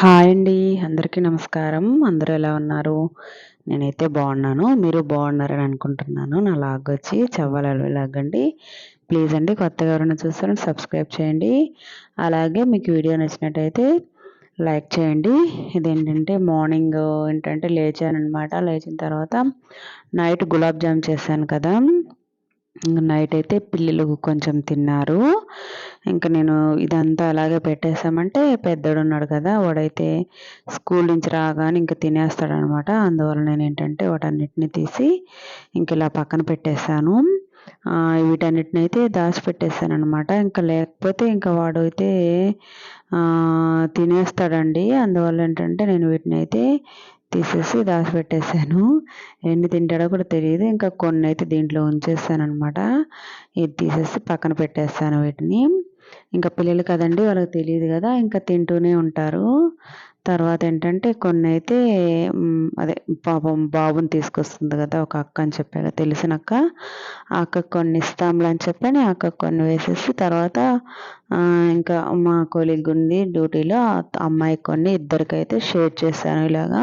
Hi అండి. అందరికీ నమస్కారం. అందరూ ఎలా ఉన్నారు? నేనైతే బాగున్నాను. మీరు బాగున్నారని అనుకుంటున్నాను. నా లాగ్ వచ్చి చవ్వాల లాగండి. ప్లీజ్ అండి కొత్తగా ఎవరైనా చూస్తారని సబ్స్క్రైబ్ చేయండి. అలాగే మీకు వీడియో నచ్చినట్టయితే లైక్ చేయండి. ఇదేంటంటే మార్నింగ్ ఏంటంటే లేచాను అనమాట లేచిన తర్వాత నైట్ గులాబ్ జామ్ చేశాను కదా. నైట్ అయితే పిల్లలు కొంచెం తిన్నారు. ఇంకా నేను ఇదంతా అలాగే పెట్టేసామంటే పెద్దడు ఉన్నాడు కదా వాడైతే స్కూల్ నుంచి రాగానే ఇంకా తినేస్తాడనమాట. అందువల్ల నేను ఏంటంటే వాటన్నిటిని తీసి ఇంక ఇలా పక్కన పెట్టేశాను. వీటన్నిటిని అయితే దాచిపెట్టేసాను అనమాట ఇంకా లేకపోతే ఇంకా వాడు అయితే తినేస్తాడండి. అందువల్ల ఏంటంటే నేను వీటిని అయితే తీసేసి దాచిపెట్టేశాను. ఎన్ని తింటాడో కూడా తెలియదు ఇంకా కొన్ని అయితే దీంట్లో ఉంచేసాను అనమాట ఇది తీసేసి పక్కన పెట్టేస్తాను వీటిని. ఇంకా పిల్లలు కదండి వాళ్ళకి తెలియదు కదా ఇంకా తింటూనే ఉంటారు. తర్వాత ఏంటంటే కొన్ని అయితే అదే పాపం బాబుని తీసుకొస్తుంది కదా ఒక అక్క అని చెప్పాక తెలిసిన అక్క. ఆ అక్క కొన్ని ఇస్తాంలే అని చెప్పాను. ఆ అక్క కొన్ని వేసేసి తర్వాత ఇంకా మా కొలీగ్ ఉంది డ్యూటీలో. అమ్మాయి కొన్ని ఇద్దరికైతే షేర్ చేశాను ఇలాగా.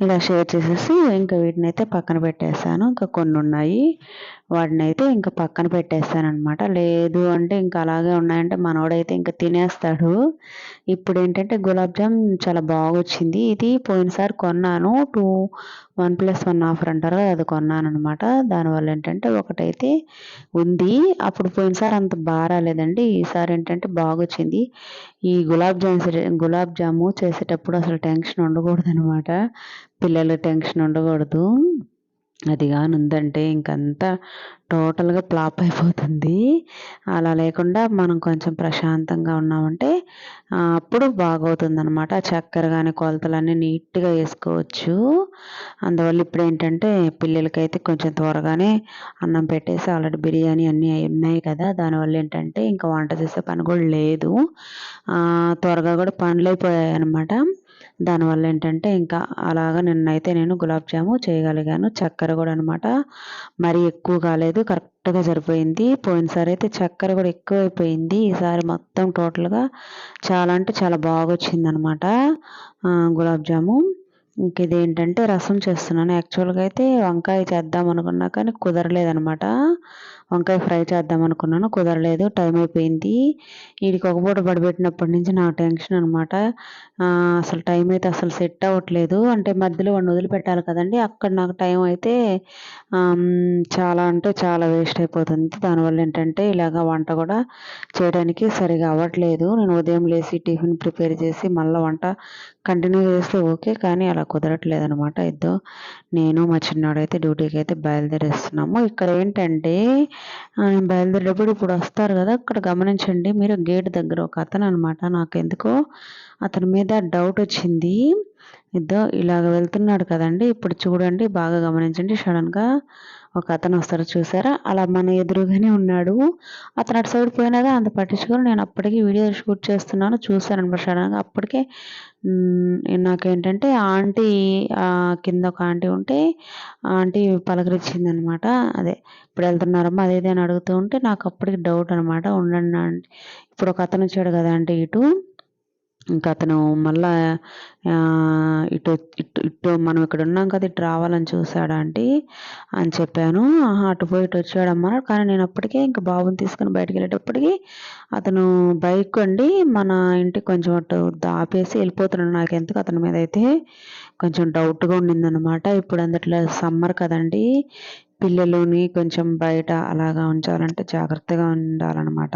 ఇలా షేర్ చేసేసి ఇంకా వీటిని అయితే పక్కన పెట్టేసాను ఇంకా కొన్ని ఉన్నాయి. వాటిని అయితే ఇంకా పక్కన పెట్టేస్తాను అనమాట లేదు అంటే ఇంకా అలాగే ఉన్నాయంటే మనోడైతే ఇంకా తినేస్తాడు. ఇప్పుడు ఏంటంటే గులాబ్ జామ్ చాలా బాగా వచ్చింది ఇది పోయినసారి కొన్నాను. Two one plus one offer అంటారు అది కొన్నాను అనమాట దానివల్ల ఏంటంటే ఒకటైతే ఉంది. అప్పుడు పోయినసారి అంత బాగా రాలేదండి. ఈసారి ఏంటంటే బాగా వచ్చింది ఈ గులాబ్ జామ్ గులాబ్ జాము చేసేటప్పుడు అసలు టెన్షన్ ఉండకూడదు అనమాట పిల్లలు టెన్షన్ ఉండకూడదు. అది కానీ ఉందంటే ఇంకంతా టోటల్గా ఫ్లాప్ అయిపోతుంది. అలా లేకుండా మనం కొంచెం ప్రశాంతంగా ఉన్నామంటే అప్పుడు బాగవుతుంది అనమాట చక్కెర కానీ కొలతలన్నీ నీట్గా వేసుకోవచ్చు. అందువల్ల ఇప్పుడు ఏంటంటే పిల్లలకైతే కొంచెం త్వరగానే అన్నం పెట్టేసి ఆల్రెడీ బిర్యానీ అన్నీ ఉన్నాయి కదా. దానివల్ల ఏంటంటే ఇంకా వంట చేసే పని కూడా లేదు. త్వరగా కూడా పనులు అయిపోయాయి అనమాట దానివల్ల ఏంటంటే ఇంకా అలాగా నిన్నైతే నేను గులాబ్ జాము చేయగలిగాను. చక్కెర కూడా అనమాట మరీ ఎక్కువ కాలేదు కరెక్ట్గా సరిపోయింది. పోయినసారి అయితే చక్కెర కూడా ఎక్కువైపోయింది. ఈసారి మొత్తం టోటల్గా చాలా అంటే చాలా బాగా వచ్చింది అనమాట గులాబ్ జాము. ఇంక ఇదేంటంటే రసం చేస్తున్నాను. యాక్చువల్గా అయితే వంకాయ చేద్దాం అనుకున్నా కానీ కుదరలేదనమాట వంకాయ ఫ్రై చేద్దాం అనుకున్నాను కుదరలేదు టైం అయిపోయింది. వీడికి ఒక పూట పడిపెట్టినప్పటి నుంచి నా టెన్షన్ అనమాట అసలు టైం అయితే అసలు సెట్ అవ్వట్లేదు. అంటే మధ్యలో వాడిని వదిలిపెట్టాలి కదండి అక్కడ నాకు టైం అయితే చాలా అంటే చాలా వేస్ట్ అయిపోతుంది. దానివల్ల ఏంటంటే ఇలాగ వంట కూడా చేయడానికి సరిగా అవ్వట్లేదు. నేను ఉదయం లేచి టిఫిన్ ప్రిపేర్ చేసి మళ్ళీ వంట కంటిన్యూ చేస్తే ఓకే కానీ అలా కుదరట్లేదు అనమాట ఇద్దో నేను మా చిన్నవాడైతే డ్యూటీకి అయితే బయలుదేరేస్తున్నాము. ఇక్కడ ఏంటంటే బయలుదేరేటప్పుడు ఇప్పుడు వస్తారు కదా అక్కడ గమనించండి మీరు గేట్ దగ్గర ఒక అతను అనమాట నాకు ఎందుకో అతని మీద డౌట్ వచ్చింది. ఇద్దో ఇలాగ వెళ్తున్నాడు కదండి ఇప్పుడు చూడండి బాగా గమనించండి సడన్గా ఒక అతను వస్తారు చూసారా? అలా మన ఎదురుగానే ఉన్నాడు. అతను అటు సైడ్ పోయినాగా అంత పట్టించుకొని నేను అప్పటికి వీడియో షూట్ చేస్తున్నాను. చూశాను అనమాట సడన్గా. అప్పటికే నాకేంటంటే ఆంటీ కింద ఒక ఆంటీ ఉంటే ఆంటీ పలకరించింది అనమాట అదే ఇప్పుడు వెళ్తున్నారమ్మా అదే అని అడుగుతూ ఉంటే నాకు అప్పటికి డౌట్ అనమాట. ఉండండి ఇప్పుడు ఒక అతను వచ్చాడు కదా అంటే ఇటు. ఇంకా అతను మళ్ళీ ఇటు ఇటు ఇటు మనం ఇక్కడ ఉన్నాం కదా ఇటు రావాలని చూశాడా ఆంటీ అని చెప్పాను. అటు పోయి ఇటు వచ్చాడమ్మా కానీ నేను అప్పటికే ఇంకా బాబుని తీసుకుని బయటకు వెళ్ళేటప్పటికి అతను బైక్ అండి మన ఇంటికి కొంచెం అటు ఆపేసి వెళ్ళిపోతున్నాడు. నాకు ఎందుకు అతని మీద అయితే కొంచెం డౌట్గా ఉండిందనమాట ఇప్పుడు అందుట్లో సమ్మర్ కదండి పిల్లలని కొంచెం బయట అలాగా ఉంచాలంటే జాగ్రత్తగా ఉండాలన్నమాట.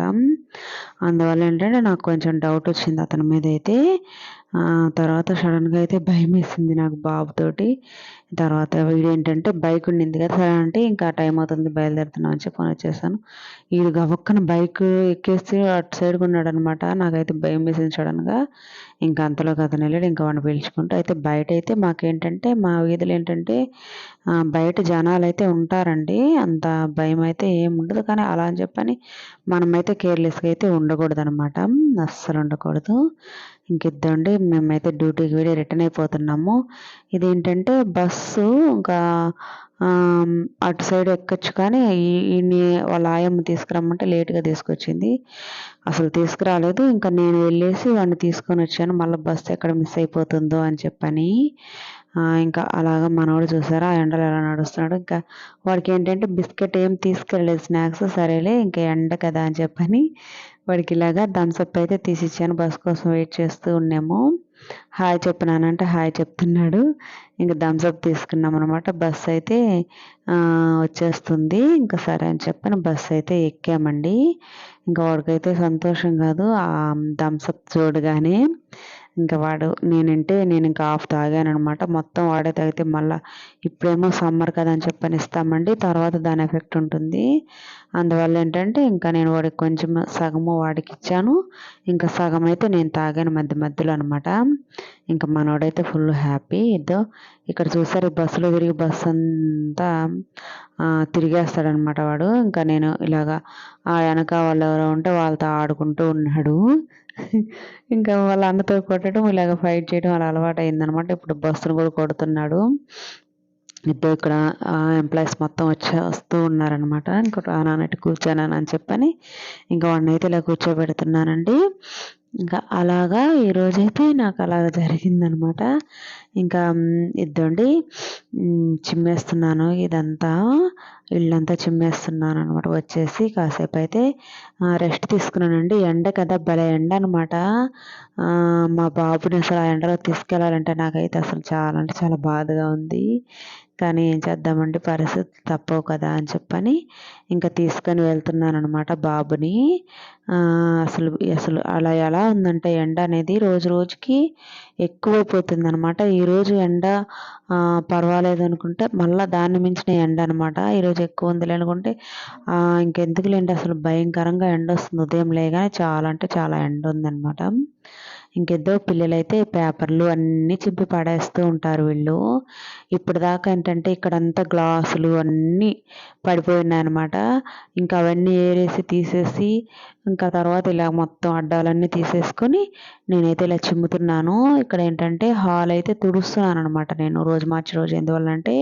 అందువల్ల ఏంటంటే నాకు కొంచెం డౌట్ వచ్చింది అతని మీద అయితే. తర్వాత సడన్గా అయితే భయం వేసింది నాకు బాబుతోటి. తర్వాత వీడు ఏంటంటే బైక్ ఉండింది కదా సరే అంటే ఇంకా టైం అవుతుంది బయలుదేరుతున్నాం అని చెప్పి వచ్చేసాను వీడు గవక్కన బైక్ ఎక్కేసి అటు సైడ్కి ఉన్నాడు అనమాట నాకైతే భయం వేసింది సడన్గా ఇంకా అంతలోకి అతను వెళ్ళాడు ఇంకా వాడిని పిలుచుకుంటూ అయితే బయట అయితే మాకేంటంటే మా వీధులు ఏంటంటే బయట జనాలు అయితే ఉంటారండి. అంత భయం అయితే ఏమి ఉండదు. కానీ అలా అని చెప్పని మనమైతే కేర్లెస్గా అయితే ఉండకూడదు అనమాట అస్సలు ఉండకూడదు. ఇంకిద్దండి. మేమైతే డ్యూటీకి వెళ్ళి రిటర్న్ అయిపోతున్నాము. ఇదేంటంటే బస్సు ఇంకా అటు సైడ్ ఎక్కొచ్చు కానీ ఈయన్ని వాళ్ళ ఆయమ్మ తీసుకురమ్మంటే లేట్గా తీసుకొచ్చింది. అసలు తీసుకురాలేదు. ఇంకా నేను వెళ్ళేసి వాడిని తీసుకొని వచ్చాను. మళ్ళీ బస్సు ఎక్కడ మిస్ అయిపోతుందో అని చెప్పని. ఇంకా అలాగా మనవాడు చూసారా ఆ ఎలా నడుస్తున్నాడు. ఇంకా వాడికి ఏంటంటే బిస్కెట్ ఏం తీసుకెళ్ళలేదు. స్నాక్స్ సరేలే ఇంకా ఎండ కదా అని చెప్పని. వాడికి ఇలాగా థమ్స్అప్ అయితే తీసిచ్చాను. బస్ కోసం వెయిట్ చేస్తూ ఉన్నాము. హాయ్ చెప్పినానంటే హాయ్ చెప్తున్నాడు. ఇంకా థమ్స్అప్ తీసుకున్నాం అనమాట బస్ అయితే వచ్చేస్తుంది. ఇంకా సరే అని చెప్పని బస్ అయితే ఎక్కామండి. ఇంకా వాడికైతే సంతోషం కాదు. ఆ థమ్స్అప్ చూడగానే ఇంకా వాడు నేనంటే నేను ఇంకా హాఫ్ తాగాను అనమాట మొత్తం వాడే తాగితే మళ్ళీ ఇప్పుడేమో సమ్మర్ కదా అని చెప్పని ఇస్తామండి. తర్వాత దాని ఎఫెక్ట్ ఉంటుంది. అందువల్ల ఏంటంటే ఇంకా నేను వాడికి కొంచెం సగము వాడికి ఇచ్చాను. ఇంకా సగం అయితే నేను తాగాను మధ్య మధ్యలో అనమాట ఇంకా మనోడైతే ఫుల్ హ్యాపీ ఇదో ఇక్కడ చూసారు బస్సులో తిరిగి బస్సు అంతా తిరిగేస్తాడనమాట వాడు. ఇంకా నేను ఇలాగా ఆ వెనక వాళ్ళు ఎవరో ఉంటే వాళ్ళతో ఆడుకుంటూ ఉన్నాడు. ఇంకా వాళ్ళందరితో కొట్టడం ఇలాగ ఫైట్ చేయడం అలా అలవాటు అయిందనమాట ఇప్పుడు బస్సును కూడా కొడుతున్నాడు. ఇద్దరు ఇక్కడ ఎంప్లాయీస్ మొత్తం వచ్చి వస్తూ ఉన్నారనమాట ఇంకో రానానట్టు కూర్చోనాను అని చెప్పని ఇంకా వాడిని అయితే ఇలా కూర్చోబెడుతున్నానండి. ఇంకా అలాగా ఈరోజైతే నాకు అలాగ జరిగిందనమాట ఇంకా ఇద్దండి చిమ్మేస్తున్నాను ఇదంతా. ఇళ్ళంతా చిమ్మేస్తున్నాను అనమాట వచ్చేసి. కాసేపు అయితే రెస్ట్ తీసుకున్నానండి. ఎండ కదా భలే ఎండ అనమాట మా బాబుని అసలు ఆ ఎండలో తీసుకెళ్ళాలంటే నాకైతే అసలు చాలా అంటే చాలా బాధగా ఉంది. కానీ ఏం చేద్దామండి? పరిస్థితి తప్పవు కదా అని చెప్పని ఇంకా తీసుకొని వెళ్తున్నాను అనమాట బాబుని అసలు అసలు అలా ఎలా ఉందంటే ఎండ అనేది రోజు రోజుకి ఎక్కువైపోతుంది అనమాట ఈరోజు ఎండ పర్వాలేదు అనుకుంటే మళ్ళీ దాన్ని మించిన ఎండ అనమాట ఈరోజు ఎక్కువ ఉందిలే అనుకుంటే ఇంకెందుకులేండి అసలు భయంకరంగా ఎండ వస్తుంది ఉదయం లేగానే చాలా అంటే చాలా ఎండ ఉందన్నమాట. ఇంకిద్దరు పిల్లలైతే పేపర్లు అన్నీ చింపి పడేస్తూ ఉంటారు వీళ్ళు. ఇప్పటిదాకా ఏంటంటే ఇక్కడంతా గ్లాసులు అన్నీ పడిపోయినాయన్నమాట ఇంకా అవన్నీ ఏరేసి తీసేసి ఇంకా తర్వాత ఇలా మొత్తం అడ్డాలన్నీ తీసేసుకొని నేనైతే ఇలా చిమ్ముతున్నాను. ఇక్కడ ఏంటంటే హాల్ అయితే తుడుస్తున్నాను అనమాట నేను రోజు మార్చి రోజు. ఎందువల్ల అంటే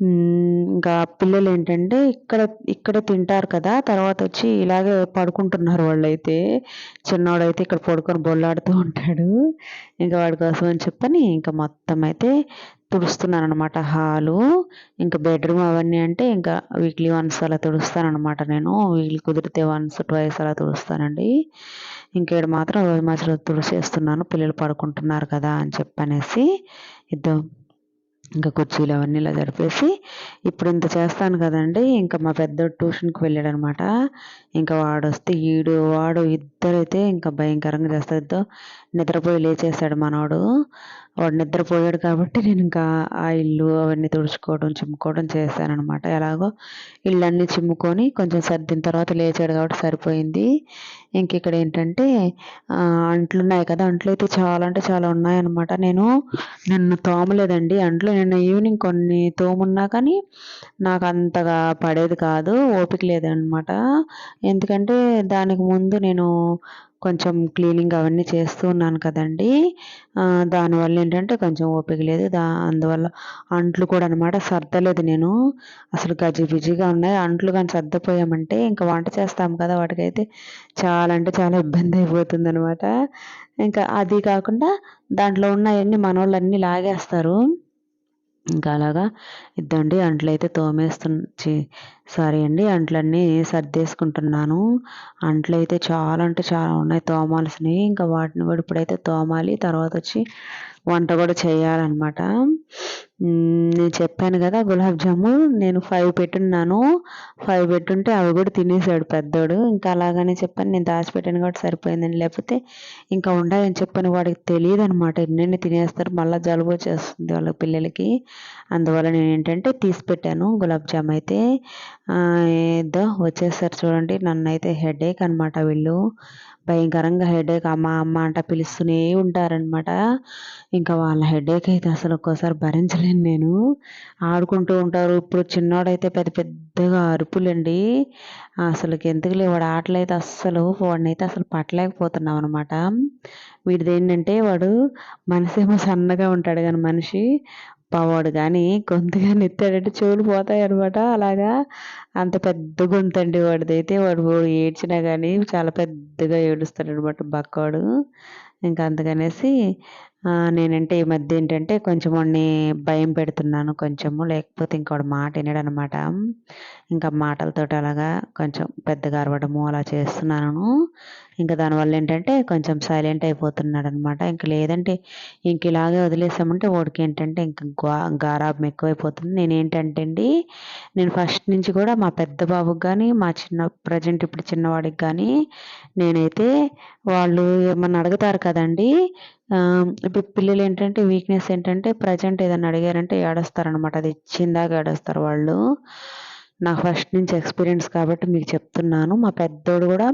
ఇంకా పిల్లలు ఏంటంటే ఇక్కడ ఇక్కడ తింటారు కదా తర్వాత వచ్చి ఇలాగే పడుకుంటున్నారు వాళ్ళైతే. చిన్నవాడైతే ఇక్కడ పడుకొని బొల్లాడుతూ ఉంటాడు. ఇంకా వాడి కోసం అని చెప్పని ఇంకా మొత్తం అయితే తుడుస్తున్నాను అనమాట హాలు. ఇంకా బెడ్రూమ్ అవన్నీ అంటే ఇంకా వీక్లీ వన్స్ అలా తుడుస్తాను అనమాట నేను. వీక్లీ కుదిరితే వన్స్ ట్వైస్ అలా తుడుస్తానండి. ఇంకేడు మాత్రం రోజు మధ్యలో తుడిసేస్తున్నాను పిల్లలు పడుకుంటున్నారు కదా అని చెప్పనేసి ఇద్దరు ఇంకా కుర్చీలు అవన్నీ ఇలా జరిపేసి ఇప్పుడు ఇంత చేస్తాను కదండి. ఇంకా మా పెద్ద ట్యూషన్కి వెళ్ళాడు అనమాట ఇంకా వాడు వస్తే ఈడు వాడు ఇద్దరైతే ఇంకా భయంకరంగా చేస్తాడు నిద్రపోయి లేచేసాడు మనవాడు వాడు నిద్రపోయాడు కాబట్టి నేను ఇంకా ఆ ఇల్లు అవన్నీ తుడుచుకోవడం చిమ్ముకోవడం చేశానమాట ఎలాగో ఇళ్ళన్నీ చిమ్ముకొని కొంచెం సర్దిన తర్వాత లేచాడు కాబట్టి సరిపోయింది. ఇంక ఇక్కడ ఏంటంటే అంట్లు ఉన్నాయి కదా అంట్లు అయితే చాలా అంటే చాలా ఉన్నాయన్నమాట. నేను నిన్న తోమలేదండి. అంట్లు నిన్న ఈవినింగ్ కొన్ని తోమున్నా కానీ నాకు అంతగా పడేది కాదు ఓపిక లేదనమాట ఎందుకంటే దానికి ముందు నేను కొంచెం క్లీనింగ్ అవన్నీ చేస్తూ ఉన్నాను కదండి. దానివల్ల ఏంటంటే కొంచెం ఓపిక లేదు. దా అందువల్ల అంట్లు కూడా అనమాట సర్దలేదు నేను. అసలు గజిబిజిగా ఉన్నాయి. అంట్లు కానీ సర్దపోయామంటే ఇంకా వంట చేస్తాం కదా వాటికైతే. చాలా అంటే చాలా ఇబ్బంది అయిపోతుంది అనమాట ఇంకా అది కాకుండా దాంట్లో ఉన్నాయన్నీ మన వాళ్ళు అన్నీ లాగేస్తారు. ఇంకా అలాగా ఇద్దండి అంట్లు అయితే తోమేస్తు సారీ అండి అంట్లన్నీ సర్దేసుకుంటున్నాను. అంట్లు అయితే చాలా అంటే చాలా ఉన్నాయి తోమాల్సినవి ఇంకా వాటిని కూడా ఇప్పుడైతే తోమాలి తర్వాత వచ్చి వంట కూడా చేయాలన్నమాట. నేను చెప్పాను కదా గులాబ్ జాము నేను ఫైవ్ పెట్టున్నాను. ఫైవ్ పెట్టుంటే అవి కూడా తినేసాడు పెద్దోడు. ఇంకా అలాగనే చెప్పాను నేను దాచిపెట్టాను కాబట్టి సరిపోయిందని. లేకపోతే ఇంకా ఉండాలని చెప్పని వాడికి తెలియదు అనమాట ఎన్నెన్ని తినేస్తారు మళ్ళీ జలుబు వచ్చేస్తుంది వాళ్ళ పిల్లలకి. అందువల్ల నేను ఏంటంటే తీసి పెట్టాను గులాబ్ జామ్ అయితే. ఏదో వచ్చేస్తారు చూడండి నన్ను అయితే హెడేక్ అనమాట వీళ్ళు. భయంకరంగా హెడేక్ అమ్మ అమ్మ అంట పిలుస్తూనే ఉంటారనమాట ఇంకా వాళ్ళ హెడేక్ అయితే అసలు ఒక్కోసారి భరించలేను నేను. ఆడుకుంటూ ఉంటారు. ఇప్పుడు చిన్నోడైతే పెద్ద పెద్దగా అరుపులండి. అసలు ఎందుకులే వాడు ఆటలైతే అస్సలు వాడినైతే అసలు పట్టలేకపోతున్నాం అనమాట వీడిది ఏంటంటే వాడు మనసేమో సన్నగా ఉంటాడు కానీ మనిషి పావాడు కానీ గొంతు కానీ ఎత్తాడంటే చెవులు పోతాయి అనమాట అలాగా అంత పెద్ద గొంతు అండి వాడిదైతే. వాడు ఏడ్చినా కానీ చాలా పెద్దగా ఏడుస్తాడు అనమాట బక్కవాడు. ఇంకా అందుకనేసి నేనంటే ఈ మధ్య ఏంటంటే కొంచెం వాడిని భయం పెడుతున్నాను కొంచెము. లేకపోతే ఇంకోటి మాట వినడనమాట. ఇంకా మాటలతోటి అలాగా కొంచెం పెద్దగా అరవడము అలా చేస్తున్నాను. ఇంకా దానివల్ల ఏంటంటే కొంచెం సైలెంట్ అయిపోతున్నాడు అనమాట ఇంక లేదంటే ఇంక ఇలాగే వదిలేసామంటే వాడికి ఏంటంటే ఇంకా గా గారాబం ఎక్కువైపోతుంది. నేను ఏంటంటే అండి నేను ఫస్ట్ నుంచి కూడా మా పెద్ద బాబుకి కానీ మా చిన్న ప్రజెంట్ ఇప్పుడు చిన్నవాడికి కానీ నేనైతే వాళ్ళు ఏమన్నా అడుగుతారు కదండి ఇప్పుడు పిల్లలు ఏంటంటే వీక్నెస్ ఏంటంటే ప్రజెంట్ ఏదైనా అడిగారంటే ఏడొస్తారనమాట అది ఇచ్చిందాక ఏడొస్తారు వాళ్ళు. నాకు ఫస్ట్ నుంచి ఎక్స్పీరియన్స్ కాబట్టి మీకు చెప్తున్నాను. మా పెద్దోడు కూడా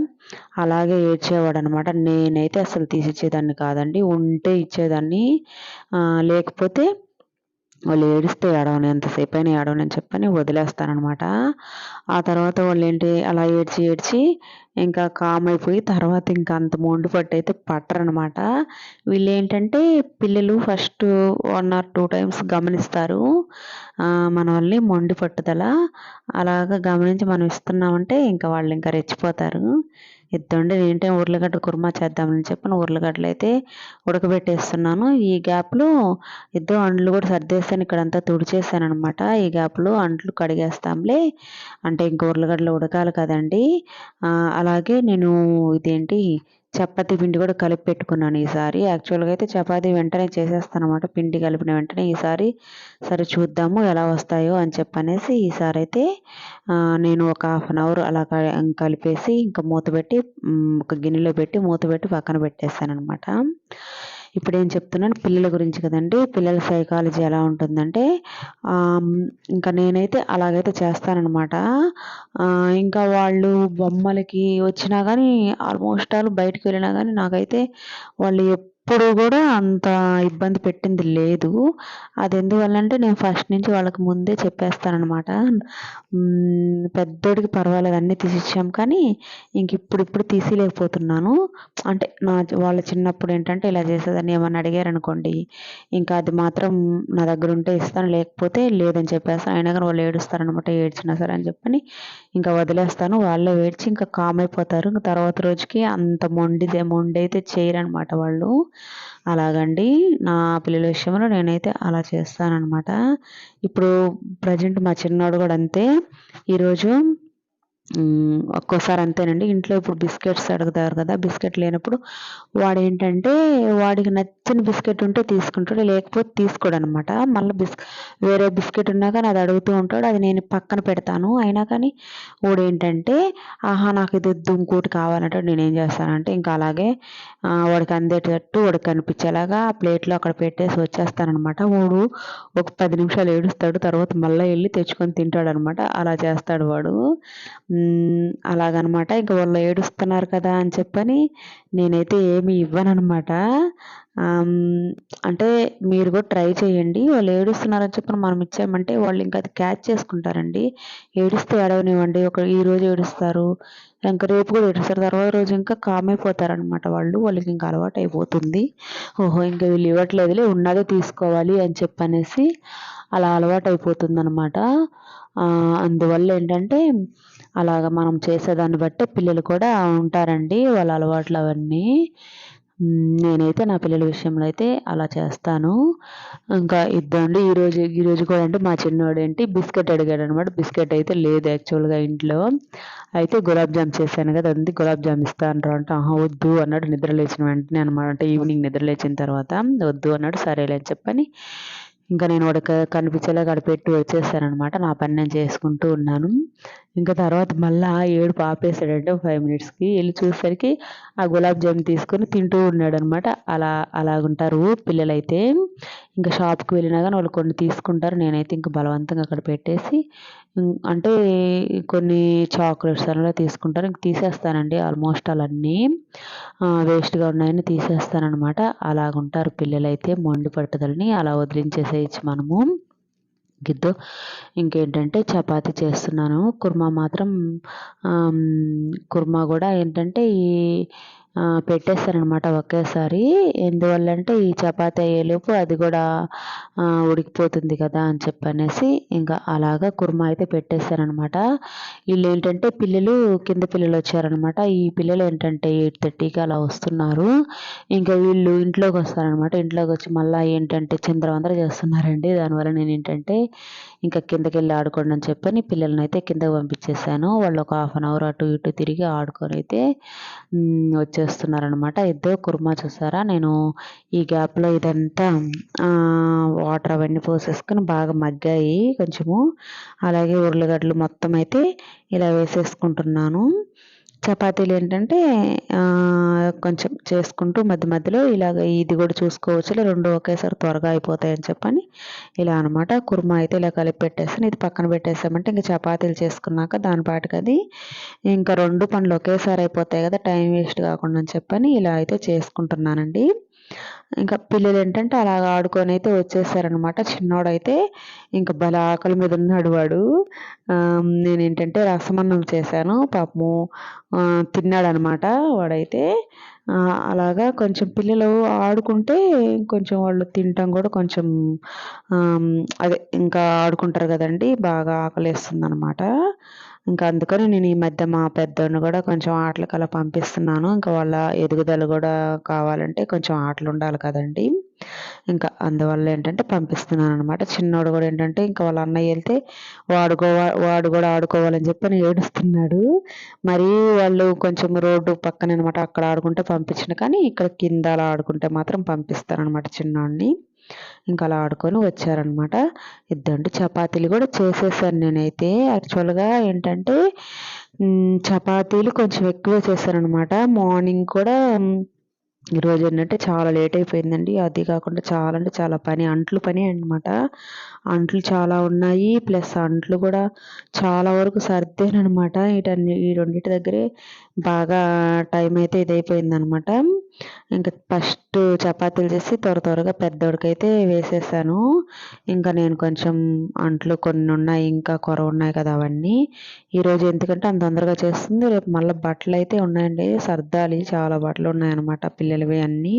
అలాగే ఏడ్చేవాడు అనమాట నేనైతే అసలు తీసిచ్చేదాన్ని కాదండి. ఉంటే ఇచ్చేదాన్ని. లేకపోతే వాళ్ళు ఏడిస్తే ఏడవని ఎంతసేపు అయినా ఏడవని చెప్పని వదిలేస్తానమాట ఆ తర్వాత వాళ్ళు ఏంటి అలా ఏడ్చి ఏడ్చి ఇంకా కామ్ అయిపోయి తర్వాత ఇంకా అంత మొండి పట్టు అయితే పట్టరనమాట. వీళ్ళు ఏంటంటే పిల్లలు first one or two times గమనిస్తారు. మన వాళ్ళని మొండి పట్టుదల. అలాగ గమనించి మనం ఇస్తున్నామంటే ఇంకా వాళ్ళు ఇంకా రెచ్చిపోతారు. ఇద్దండి ఏంటంటే ఉర్లగడ్డ కుర్మా చేద్దామని చెప్పి ఉర్లగడ్డలు అయితే ఉడకబెట్టేస్తున్నాను. ఈ గ్యాప్లో ఇద్దరు అండ్లు కూడా సర్దేస్తాను ఇక్కడంతా తుడిచేసాను అనమాట ఈ గ్యాప్లో అంట్లు కడిగేస్తాంలే. అంటే ఇంక ఉర్లగడ్డలు ఉడకాలి కదండి. అలాగే నేను ఇదేంటి చపాతీ పిండి కూడా కలిపి పెట్టుకున్నాను ఈసారి. యాక్చువల్గా అయితే చపాతీ వెంటనే చేసేస్తాను అనమాట పిండి కలిపిన వెంటనే ఈసారి సరే చూద్దాము ఎలా వస్తాయో అని చెప్పనేసి ఈసారి అయితే నేను ఒక హాఫ్ అన్ అవర్ అలా కలిపేసి ఇంకా మూత పెట్టి ఒక గిన్నెలో పెట్టి మూత పెట్టి పక్కన పెట్టేస్తాను అనమాట ఇప్పుడు ఏం చెప్తున్నాను? పిల్లల గురించి కదండి. పిల్లల సైకాలజీ ఎలా ఉంటుందంటే ఇంకా నేనైతే అలాగైతే చేస్తానన్నమాట. ఇంకా వాళ్ళు బొమ్మలకి వచ్చినా కానీ ఆల్మోస్ట్ ఆల్ బయటకు వెళ్ళినా కానీ నాకైతే వాళ్ళు ఎప్పుడు కూడా అంత ఇబ్బంది పెట్టింది లేదు. అది ఎందువల్ల అంటే నేను ఫస్ట్ నుంచి వాళ్ళకి ముందే చెప్పేస్తానమాట పెద్దోడికి పర్వాలేదు అన్నీ తీసిచ్చాం కానీ ఇంక ఇప్పుడు ఇప్పుడు తీసిలేకపోతున్నాను. అంటే నా వాళ్ళ చిన్నప్పుడు ఏంటంటే ఇలా చేసేదాన్ని ఏమన్నా అడిగారనుకోండి ఇంకా అది మాత్రం నా దగ్గర ఉంటే ఇస్తాను లేకపోతే లేదని చెప్పేస్తాను అయినా కానీ వాళ్ళు ఏడుస్తారనమాట ఏడ్చినా సరే అని చెప్పని ఇంకా వదిలేస్తాను. వాళ్ళే ఏడ్చి ఇంకా కామ్ అయిపోతారు ఇంకా తర్వాత రోజుకి అంత మొండిదే మొండి అయితే చేయరనమాట వాళ్ళు. అలాగండి. నా పిల్లల విషయంలో నేనైతే అలా చేస్తానన్నమాట. ఇప్పుడు ప్రజెంట్ మా చిన్నోడు కూడా అంతే. ఈరోజు ఒక్కోసారి అంతేనండి. ఇంట్లో ఇప్పుడు బిస్కెట్స్ అడుగుతారు కదా బిస్కెట్ లేనప్పుడు వాడు ఏంటంటే వాడికి నచ్చిన బిస్కెట్ ఉంటే తీసుకుంటాడు లేకపోతే తీసుకోడు అనమాట మళ్ళీ బిస్ వేరే బిస్కెట్ ఉన్నా కానీ అది అడుగుతూ ఉంటాడు అది నేను పక్కన పెడతాను. అయినా కానీ వాడు ఏంటంటే ఆహా నాకు ఇది వద్దు ఇంకోటి కావాలంటే నేనేం చేస్తానంటే ఇంకా అలాగే వాడికి అందేటట్టు వాడికి కనిపించేలాగా ఆ ప్లేట్లో అక్కడ పెట్టేసి వచ్చేస్తానమాట వాడు ఒక పది నిమిషాలు ఏడుస్తాడు తర్వాత మళ్ళీ వెళ్ళి తెచ్చుకొని తింటాడు అనమాట అలా చేస్తాడు వాడు. అలాగనమాట. ఇంక వాళ్ళు ఏడుస్తున్నారు కదా అని చెప్పని నేనైతే ఏమి ఇవ్వనమాట అంటే మీరు కూడా ట్రై చేయండి. వాళ్ళు ఏడుస్తున్నారని చెప్పి మనం ఇచ్చామంటే వాళ్ళు ఇంకా అది క్యాచ్ చేసుకుంటారండి. ఏడిస్తే ఏడవనివ్వండి. ఒక ఈ రోజు ఏడుస్తారు ఇంకా రేపు కూడా ఏడుస్తారు. తర్వాత రోజు ఇంకా కామ్ అయిపోతారనమాట వాళ్ళు. వాళ్ళకి ఇంకా అలవాటు అయిపోతుంది. ఓహో ఇంకా వీళ్ళు ఇవ్వట్లేదులే ఉన్నదే తీసుకోవాలి అని చెప్పనేసి అలా అలవాటు అయిపోతుంది అనమాట అందువల్ల ఏంటంటే అలాగ మనం చేసేదాన్ని బట్టే పిల్లలు కూడా ఉంటారండి వాళ్ళ అలవాట్లు అవన్నీ. నేనైతే నా పిల్లల విషయంలో అయితే అలా చేస్తాను. ఇంకా ఇద్దండి ఈరోజు ఈరోజు కూడా అంటే మా చిన్నవాడు ఏంటి బిస్కెట్ అడిగాడు అనమాట బిస్కెట్ అయితే లేదు యాక్చువల్గా ఇంట్లో. అయితే గులాబ్ జామ్ చేశాను కదా అది గులాబ్ జామ్ ఇస్తాను అంటే ఆహా వద్దు అన్నాడు. నిద్ర లేచిన వెంటనే అనమాట. అంటే ఈవినింగ్ నిద్ర లేచిన తర్వాత వద్దు అన్నాడు. సరేలే అని చెప్పని ఇంకా నేను వాడికి కనిపించేలా అక్కడ పెట్టి అనమాట నా పని నేను చేసుకుంటూ ఉన్నాను. ఇంకా తర్వాత మళ్ళీ ఏడుపు ఆపేసాడంటే ఫైవ్ మినిట్స్కి వెళ్ళి చూసేసరికి ఆ గులాబ్ జామ్ తీసుకొని తింటూ ఉన్నాడు అనమాట అలా అలాగుంటారు పిల్లలైతే. ఇంకా షాప్కి వెళ్ళినా కానీ వాళ్ళు కొన్ని తీసుకుంటారు. నేనైతే ఇంకా బలవంతంగా అక్కడ పెట్టేసి అంటే కొన్ని చాక్లెట్స్ అలా తీసుకుంటారు ఇంక తీసేస్తానండి ఆల్మోస్ట్ అవన్నీ. వేస్ట్గా ఉన్నాయని తీసేస్తానమాట అలాగుంటారు పిల్లలైతే మొండి పట్టుదలని అలా వదిలించేసేయచ్చు మనము. గిద్దు. ఇంకేంటంటే చపాతి చేస్తున్నాను. కుర్మా మాత్రం కుర్మా కూడా ఏంటంటే ఈ పెట్టేస్తారనమాట ఒకేసారి. ఎందువల్ల అంటే ఈ చపాతి అయ్యేలోపు అది కూడా ఉడికిపోతుంది కదా అని చెప్పనేసి ఇంకా అలాగా కుర్మా అయితే పెట్టేస్తారనమాట వీళ్ళు ఏంటంటే పిల్లలు కింద పిల్లలు వచ్చారనమాట ఈ పిల్లలు ఏంటంటే ఎయిట్ థర్టీకి అలా వస్తున్నారు. ఇంకా వీళ్ళు ఇంట్లోకి వస్తారనమాట ఇంట్లోకి వచ్చి మళ్ళీ ఏంటంటే చంద్రవందర చేస్తున్నారండి. దానివల్ల నేను ఏంటంటే ఇంకా కిందకి వెళ్ళి ఆడుకోండి అని చెప్పని పిల్లల్ని అయితే కిందకి పంపించేసాను వాళ్ళు ఒక హాఫ్ అన్ అవర్ అటు ఇటు తిరిగి ఆడుకొని అయితే చేస్తున్నారనమాట ఇద్దరు కుర్మా చూసారా? నేను ఈ గ్యాప్లో ఇదంతా వాటర్ అవన్నీ పోసేసుకొని బాగా మగ్గాయి కొంచెము. అలాగే ఉర్లగడ్డలు మొత్తం అయితే ఇలా వేసేసుకుంటున్నాను. చపాతీలు ఏంటంటే కొంచెం చేసుకుంటూ మధ్య మధ్యలో ఇలాగ ఇది కూడా చూసుకోవచ్చు రెండు ఒకేసారి త్వరగా అయిపోతాయని చెప్పని ఇలా అనమాట కుర్మా అయితే ఇలా కలిపి పెట్టేస్తాను. ఇది పక్కన పెట్టేసామంటే ఇంకా చపాతీలు చేసుకున్నాక దాని పాటికి అది ఇంకా రెండు పనులు ఒకేసారి అయిపోతాయి కదా టైం వేస్ట్ కాకుండా అని చెప్పని ఇలా అయితే చేసుకుంటున్నానండి. ఇంకా పిల్లలు ఏంటంటే అలాగ ఆడుకొని అయితే వచ్చేసారనమాట చిన్నోడైతే ఇంకా భలే ఆకలి మీద ఉన్నాడు వాడు. నేను ఏంటంటే రసమన్నం చేశాను. పాపము తిన్నాడనమాట వాడైతే. అలాగా కొంచెం పిల్లలు ఆడుకుంటే కొంచెం వాళ్ళు తినటం కూడా కొంచెం అదే ఇంకా ఆడుకుంటారు కదండి బాగా ఆకలిస్తుంది అనమాట ఇంకా అందుకని నేను ఈ మధ్య మా పెద్దోడిని కూడా కొంచెం ఆటలకు అలా పంపిస్తున్నాను. ఇంకా వాళ్ళ ఎదుగుదల కూడా కావాలంటే కొంచెం ఆటలు ఉండాలి కదండి. ఇంకా అందువల్ల ఏంటంటే పంపిస్తున్నాను అనమాట చిన్నోడు కూడా ఏంటంటే ఇంకా వాళ్ళ అన్నయ్య వెళ్తే వాడుకో వాడు కూడా ఆడుకోవాలని చెప్పి ఏడుస్తున్నాడు. మరి వాళ్ళు కొంచెం రోడ్డు పక్కన అనమాట అక్కడ ఆడుకుంటే పంపించిన. కానీ ఇక్కడ కింద అలా ఆడుకుంటే మాత్రం పంపిస్తానమాట చిన్నోడిని. ఇంకా అలా ఆడుకొని వచ్చారనమాట ఇద్దండి చపాతీలు కూడా చేసేసాను నేనైతే. యాక్చువల్గా ఏంటంటే చపాతీలు కొంచెం ఎక్కువ చేశాననమాట మార్నింగ్ కూడా ఈరోజు ఏంటంటే చాలా లేట్ అయిపోయిందండి. అది కాకుండా చాలా అంటే చాలా పని అంట్లు పని అనమాట అంట్లు చాలా ఉన్నాయి. ప్లస్ అంట్లు కూడా చాలా వరకు సర్దానమాట వీటన్ని ఈ రెండింటి దగ్గరే బాగా టైం అయితే ఇదైపోయింది అనమాట ఇంకా ఫస్ట్ చపాతీలు చేసి త్వర త్వరగా పెద్దోడికైతే వేసేసాను. ఇంకా నేను కొంచెం అంట్లు కొన్ని ఉన్నాయి ఇంకా కొర ఉన్నాయి కదా అవన్నీ. ఈరోజు ఎందుకంటే అంత తొందరగా చేస్తుంది. రేపు మళ్ళీ బట్టలు అయితే ఉన్నాయండి. సర్దాలి చాలా బట్టలు ఉన్నాయన్నమాట పిల్లలవి అన్నీ.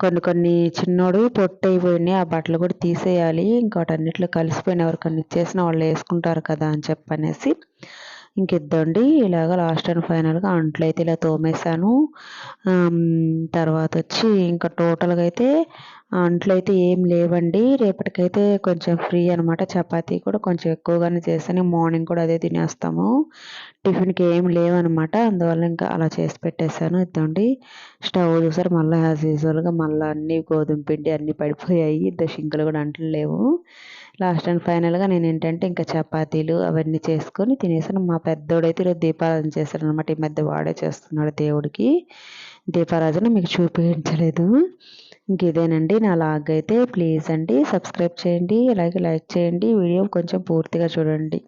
కొన్ని కొన్ని చిన్నోడు పొట్టు అయిపోయినాయి ఆ బట్టలు కూడా తీసేయాలి. ఇంకోటన్ని ఇంకోటన్నిట్లో కలిసిపోయిన ఎవరికన్నా ఇచ్చేసిన వాళ్ళు వేసుకుంటారు కదా అని చెప్పనేసి ఇంకిద్దండి. ఇలాగ లాస్ట్ అండ్ ఫైనల్గా అంట్లు అయితే ఇలా తోమేశాను. తర్వాత వచ్చి ఇంకా టోటల్గా అయితే అంట్లు అయితే ఏం లేవండి. రేపటికైతే కొంచెం ఫ్రీ అనమాట చపాతీ కూడా కొంచెం ఎక్కువగానే చేస్తాను. మార్నింగ్ కూడా అదే తినేస్తాము. టిఫిన్కి ఏం లేవనమాట అందువల్ల ఇంకా అలా చేసి పెట్టేశాను. ఇద్దండి. స్టవ్ చూసారు మళ్ళీ యాజ్ యూజువల్గా మళ్ళీ అన్నీ గోధుమ పిండి అన్నీ పడిపోయాయి. ఇద్దరు షింకులు కూడా అంట్లు లేవు. లాస్ట్ అండ్ ఫైనల్గా నేను ఏంటంటే ఇంకా చపాతీలు అవన్నీ చేసుకొని తినేసాను మా పెద్దోడైతే ఈరోజు దీపారాధన చేశాడు అనమాట ఈ మధ్య వాడే చేస్తున్నాడు దేవుడికి. దీపారాధన మీకు చూపించలేదు. ఇంక ఇదేనండి. నా లాగ్ అయితే ప్లీజ్ అండి సబ్స్క్రైబ్ చేయండి అలాగే లైక్ చేయండి. వీడియో కొంచెం పూర్తిగా చూడండి.